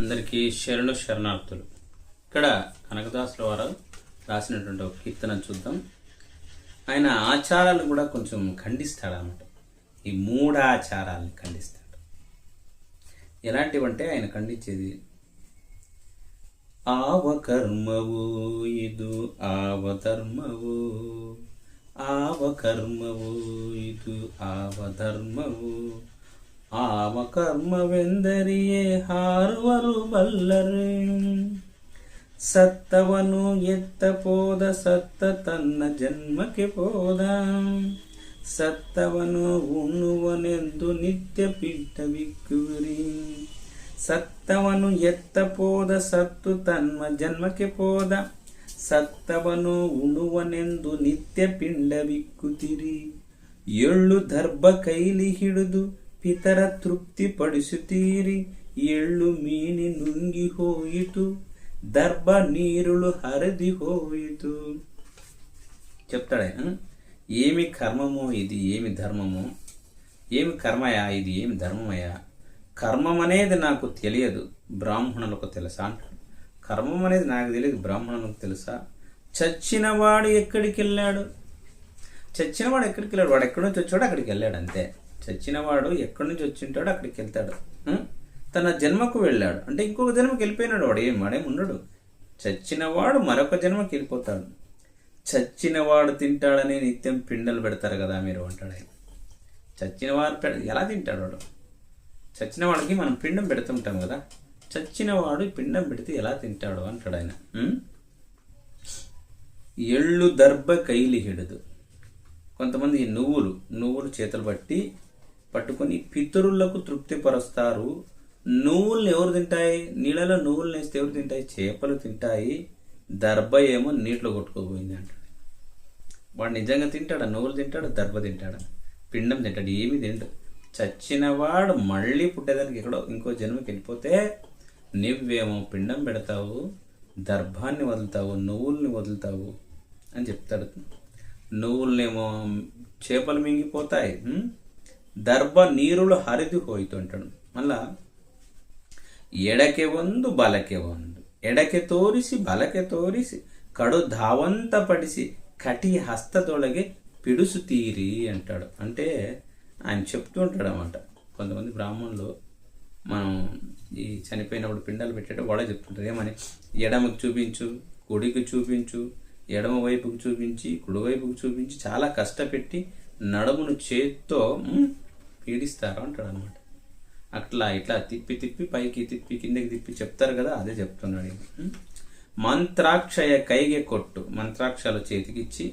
అందరికీ శరణు శరణార్థులు. ఇక్కడ కనకదాసుల వారు రాసినటువంటి ఒక కీర్తన చూద్దాం. ఆయన ఆచారాలు కూడా కొంచెం ఖండిస్తాడు ఈ మూఢాచారాలను ఖండిస్తాడు. ఎలాంటివంటే ఆయన ఖండించేది ఆవకర్మవు ఇదు ఆవధర్మవు ఆవకర్మవు ఇదు ఆవధర్మవు ಆವ ಕರ್ಮವೆಂದರಿಯೇ ಹಾರುವರು ಬಲ್ಲರೆ. ಸತ್ತವನು ಎತ್ತ ಪೋದ, ಸತ್ತ ತನ್ನ ಜನ್ಮಕ್ಕೆ ಪೋದ. ಸತ್ತವನು ಉಣ್ಣುವನೆಂದು ನಿತ್ಯ ಪಿಟ್ಟವಿಕ್ಕುವಿರಿ ಸತ್ತವನು ಎತ್ತ ಪೋದ, ಸತ್ತು ತನ್ನ ಜನ್ಮಕ್ಕೆ ಪೋದ. ಸತ್ತವನು ಉಣುವನೆಂದು ನಿತ್ಯ ಪಿಂಡ ಬಿಕ್ಕುತ್ತಿರಿ. ಎಳ್ಳು ದರ್ಭ ಕೈಲಿ ಹಿಡಿದು ಪಿತರ ತೃಪ್ತಿ ಪಡಿಸುತ್ತೀರಿ ಎಳ್ಳು ಮೀನಿ ನುಂಗಿ ಹೋಯಿತು దర్భ నీరులు హరిది హోయితు చెప్తాడు ఆయన ఏమి కర్మమో ఇది ఏమి ధర్మమో ఏమి కర్మయా ఇది ఏమి ధర్మమయా కర్మం అనేది నాకు తెలియదు బ్రాహ్మణులకు తెలుసా అంటాడు కర్మం అనేది నాకు తెలియదు బ్రాహ్మణులకు తెలుసా చచ్చినవాడు ఎక్కడికి వెళ్ళాడు చచ్చినవాడు ఎక్కడికి వెళ్ళాడు వాడు ఎక్కడి నుంచి వచ్చాడో అక్కడికి వెళ్ళాడు అంతే చచ్చినవాడు ఎక్కడి నుంచి వచ్చి ఉంటాడో అక్కడికి వెళ్తాడు. తన జన్మకు వెళ్ళాడు. అంటే ఇంకొక జన్మకి వెళ్ళిపోయినాడు వాడు ఏం వాడేం ఉండడు. చచ్చినవాడు మరొక జన్మకి వెళ్ళిపోతాడు. చచ్చినవాడు తింటాడని నిత్యం పిండలు పెడతారు కదా మీరు అంటాడు ఆయన. చచ్చినవాడు పెడ ఎలా తింటాడు వాడు? చచ్చిన వాడికి మనం పిండం పెడుతుంటాం కదా. చచ్చినవాడు పిండం పెడితే ఎలా తింటాడు అంటాడు ఆయన. ఎళ్ళు దర్భ కైలి హిడదు. కొంతమంది నువ్వులు నువ్వులు చేతులు పట్టి పట్టుకొని పితరులకు తృప్తిపరుస్తారు. నువ్వుల్ని ఎవరు తింటాయి? నీళ్ళలో నువ్వులు వేస్తే ఎవరు తింటాయి? చేపలు తింటాయి. దర్భ ఏమో నీటిలో కొట్టుకోపోయింది అంటాడు. వాడు నిజంగా తింటాడా? నువ్వులు తింటాడా? దర్భ తింటాడా? పిండం తింటాడు? ఏమి తింటాడు చచ్చినవాడు మళ్ళీ పుట్టేదానికి ఎక్కడో ఇంకో జన్మకి వెళ్ళిపోతే నువ్వేమో పిండం పెడతావు దర్భాన్ని వదులుతావు నువ్వుల్ని వదులుతావు అని చెప్తాడు. నువ్వులనేమో చేపలు మింగిపోతాయి దర్భ నీరులు హరిది హోయితుంటాడు. మళ్ళా ఎడకే వందు బలకే వందు. ఎడకె తోరిసి బలకె తోరిసి కడు ధావంత పడిసి కటి పిడుసు తీరి అంటాడు. అంటే ఆయన చెప్తూ ఉంటాడు అనమాట కొంతమంది బ్రాహ్మణులు మనం ఈ చనిపోయినప్పుడు పిండాలు పెట్టేటప్పుడు కూడా చెప్తుంటారు. ఏమని? ఎడమకు చూపించు కుడికి చూపించు ఎడమ వైపుకు చూపించి కుడివైపుకు చూపించి చాలా కష్టపెట్టి నడుమును చేత్తో పీడిస్తారు అంటాడు అనమాట అట్లా ఇట్లా తిప్పి తిప్పి పైకి తిప్పి కిందకి తిప్పి చెప్తారు కదా అదే చెప్తున్నాడు మంత్రాక్షయ కైగె కొట్టు మంత్రాక్షలు చేతికిచ్చి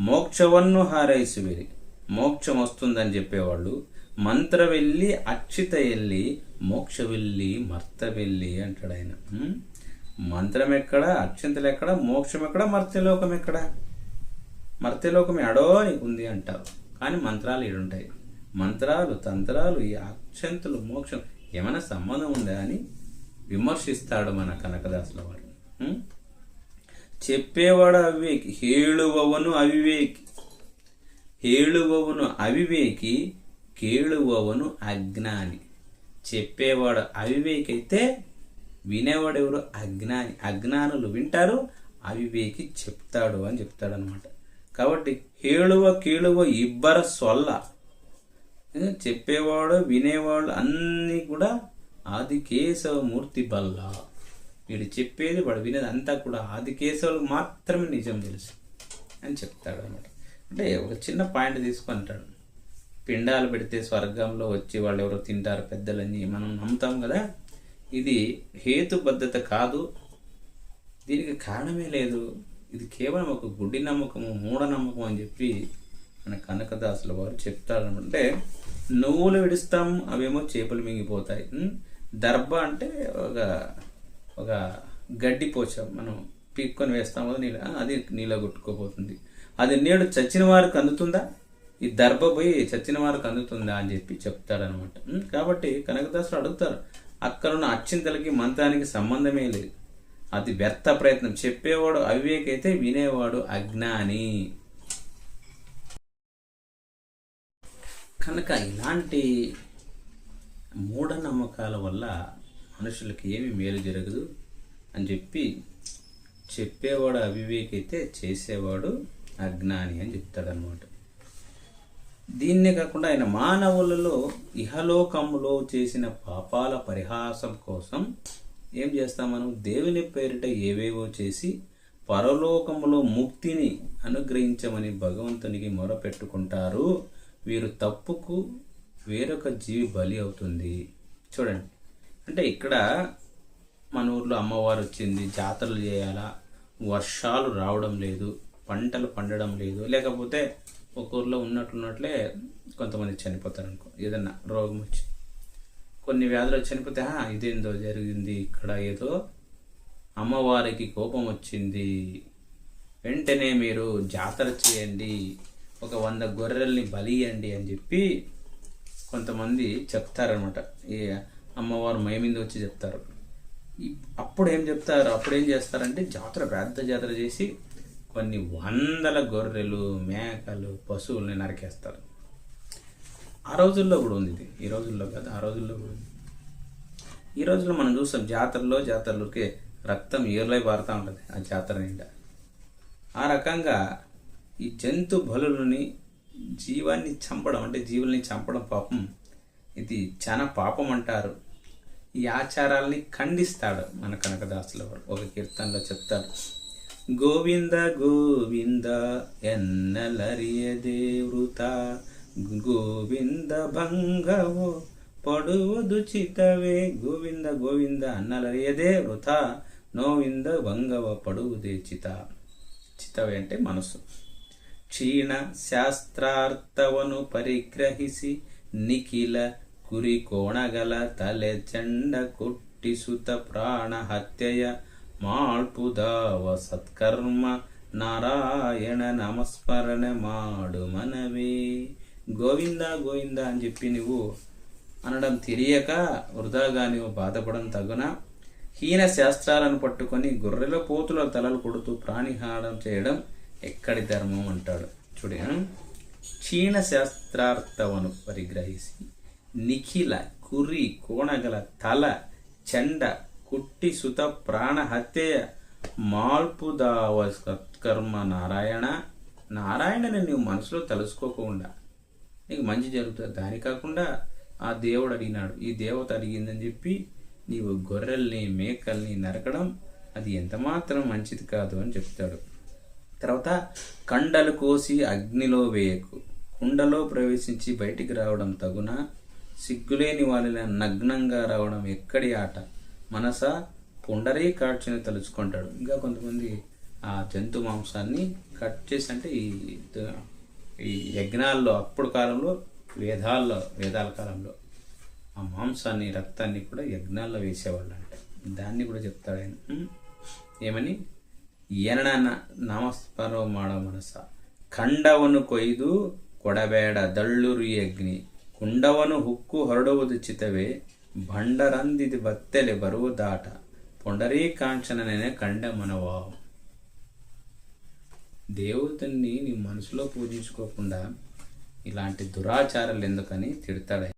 మోక్షవన్ను హారైసువిరి మోక్షం వస్తుందని చెప్పేవాళ్ళు మంత్రవెల్లి అక్షిత వెళ్ళి మోక్ష వెళ్ళి మర్త వెళ్ళి అంటాడు ఆయన. మంత్రం ఎక్కడ అక్షంతలు ఎక్కడ మోక్షం ఎక్కడ మర్త్యలోకం ఎక్కడ? మర్త్యలోకం ఎడో ఉంది అంటారు. కానీ మంత్రాలు ఈడుంటాయి. మంత్రాలు తంత్రాలు ఈ అక్షంతులు మోక్షం ఏమైనా సంబంధం ఉందా అని విమర్శిస్తాడు మన కనకదాసుల వాడు. చెప్పేవాడు అవివేకి హేళువవను అవివేకి హేళువవను అవివేకి కేళువవను అజ్ఞాని. చెప్పేవాడు అవివేకి అయితే వినేవాడెవరు అజ్ఞాని. అజ్ఞానులు వింటారు అవివేకి చెప్తాడు అని చెప్తాడు అనమాట కాబట్టి హేళువ కేళువ ఇబ్బర సొల్ల చెప్పేవాడు వినేవాడు అన్నీ కూడా ఆది కేశవమూర్తి బల్ల. వీడు చెప్పేది వాడు వినేది అంతా కూడా ఆది కేశవులకు మాత్రమే నిజం తెలుసు అని చెప్తాడు అనమాట అంటే ఒక చిన్న పాయింట్ తీసుకుంటాడు పిండాలు పెడితే స్వర్గంలో వచ్చి వాళ్ళు ఎవరో తింటారు పెద్దలని మనం నమ్ముతాం కదా. ఇది హేతుబద్ధత కాదు. దీనికి కారణమే లేదు. ఇది కేవలం ఒక గుడ్డి నమ్మకము మూఢనమ్మకం అని చెప్పి మన కనకదాసుల వారు చెప్తారు అంటే నువ్వులు విడుస్తాం అవేమో చేపలు మింగిపోతాయి. దర్భ అంటే ఒక ఒక గడ్డి పోచ మనం పీక్కొని వేస్తాం కదా నీళ్ళ అది నీళ్ళ కొట్టుకోబోతుంది అది నేడు చచ్చిన వారికి అందుతుందా? ఈ దర్భ పోయి చచ్చిన వారికి అందుతుందా అని చెప్పి చెప్తాడనమాట కాబట్టి కనకదాసులు అడుగుతారు అక్కడున్న అచ్చింతలకి మంత్రానికి సంబంధమే లేదు. అది వ్యర్థ ప్రయత్నం. చెప్పేవాడు అవివేకైతే వినేవాడు అజ్ఞాని. కనుక ఇలాంటి మూఢనమ్మకాల వల్ల మనుషులకి ఏమి మేలు జరగదు అని చెప్పి చెప్పేవాడు అవివేకైతే చేసేవాడు అజ్ఞాని అని చెప్తాడనమాట దీన్నే కాకుండా ఆయన మానవులలో ఇహలోకములో చేసిన పాపాల పరిహాసం కోసం ఏం చేస్తాం మనం? దేవుని పేరిట ఏవేవో చేసి పరలోకములో ముక్తిని అనుగ్రహించమని భగవంతునికి మొరపెట్టుకుంటారు. వీరు తప్పుకు వేరొక జీవి బలి అవుతుంది. చూడండి. అంటే ఇక్కడ మన ఊర్లో అమ్మవారు వచ్చింది జాతరలు చేయాలా? వర్షాలు రావడం లేదు పంటలు పండడం లేదు. లేకపోతే ఒక ఊర్లో ఉన్నట్లున్నట్లే కొంతమంది చనిపోతారు అనుకో ఏదన్నా రోగం వచ్చి. కొన్ని వ్యాధులు చనిపోతే ఇదేందో జరిగింది ఇక్కడ ఏదో అమ్మవారికి కోపం వచ్చింది. వెంటనే మీరు జాతర చేయండి ఒక వంద గొర్రెల్ని బలియండి అని చెప్పి కొంతమంది చెప్తారనమాట ఈ అమ్మవారు మైమింది వచ్చి చెప్తారు. అప్పుడు ఏం చెప్తారు? అప్పుడు ఏం చేస్తారంటే జాతర పెద్ద జాతర చేసి కొన్ని వందల గొర్రెలు మేకలు పశువుల్ని నరికేస్తారు. ఆ రోజుల్లో కూడా ఉంది ఇది. ఈ రోజుల్లో కాదు ఆ రోజుల్లో కూడా ఉంది. ఈ రోజుల్లో మనం చూస్తాం జాతరలో జాతరలోకి రక్తం ఏర్లై పారుతూ ఉంటుంది ఆ జాతర నిండా. ఆ రకంగా ఈ జంతు బలులని జీవాన్ని చంపడం అంటే జీవుల్ని చంపడం పాపం. ఇది చాలా పాపం అంటారు. ఈ ఆచారాల్ని ఖండిస్తాడు మన కనకదాసుల ఒక కీర్తనలో చెప్తాడు గోవింద గోవింద ఎన్నలరియదే వృత గోవింద భంగవో పడువదు చితవే. గోవింద గోవింద అన్నలరియదే వృత నోవింద భంగవ పడువుదే చిత. చితవే అంటే మనసు ಕ್ಷೀಣ ಶಾಸ್ತ್ರಾರ್ಥವನು ಪರಿಗ್ರಹಿಸಿ ನಿಖಿಲ ಕುರಿ ಕೋಣಗಲ ತಲೆ ಚಂಡ ಕುಟ್ಟಿಸುತ್ತ ಪ್ರಾಣ ಹತ್ಯೆಯ ಮಾಳ್ಪುದಾವ ಸತ್ಕರ್ಮ నారాయణ నమస్మరణ మాడు మనవే గోవింద గోవింద అని చెప్పి నువ్వు అనడం తెలియక వృధాగా నువ్వు బాధపడడం తగున హీన శాస్త్రాలను పట్టుకొని గొర్రెల పోతుల తలలు కొడుతూ ప్రాణిహారం చేయడం ఎక్కడి ధర్మం అంటాడు. చూడ క్షీణ శాస్త్రార్థవను పరిగ్రహించి నిఖిల కురి కోణగల తల చెండ కుట్టి సుత ప్రాణ హత్యయ మాల్పుదావ సత్కర్మ నారాయణ. నారాయణని నువ్వు మనసులో తలుసుకోకుండా నీకు మంచి జరుగుతుంది దాని కాకుండా ఆ దేవుడు అడిగినాడు ఈ దేవత అడిగిందని చెప్పి నీవు గొర్రెల్ని మేకల్ని నరకడం అది ఎంతమాత్రం మంచిది కాదు అని చెప్తాడు. తర్వాత కండలు కోసి అగ్నిలో వేయకు. కుండలో ప్రవేశించి బయటికి రావడం తగున? సిగ్గులేని వాళ్ళ నగ్నంగా రావడం ఎక్కడి ఆట? మనస? పుండరీ కాడ్చని తలుచుకుంటాడు. ఇంకా కొంతమంది ఆ జంతు మాంసాన్ని కట్ చేసి అంటే ఈ ఈ యజ్ఞాల్లో అప్పుడు కాలంలో వేదాల్లో వేదాల కాలంలో ఆ మాంసాన్ని రక్తాన్ని కూడా యజ్ఞాల్లో వేసేవాళ్ళు అంట దాన్ని కూడా చెప్తాడు ఆయన. ఏమని? ఎనన నమస్పరో మాడ మనస ಖಂಡವನು ಕೊಯ್ದು ಕೊಡಬೇಡ ದಳ್ಳುರಿ ಅಗ್ನಿ ಕುಂಡವನು ಹುಕ್ಕು ಹೊರಡುವುದು ಚಿತವೇ ಭಂಡರಂದಿದು ಬತ್ತೆಲೆ ಬರುವುದಾಟ పొండరీకాంక్షణనే కండ మనవా దేవుడిని నీ మనసులో పూజించుకోకుండా ఇలాంటి దురాచారాలు ఎందుకని తిడతాడు ఆయన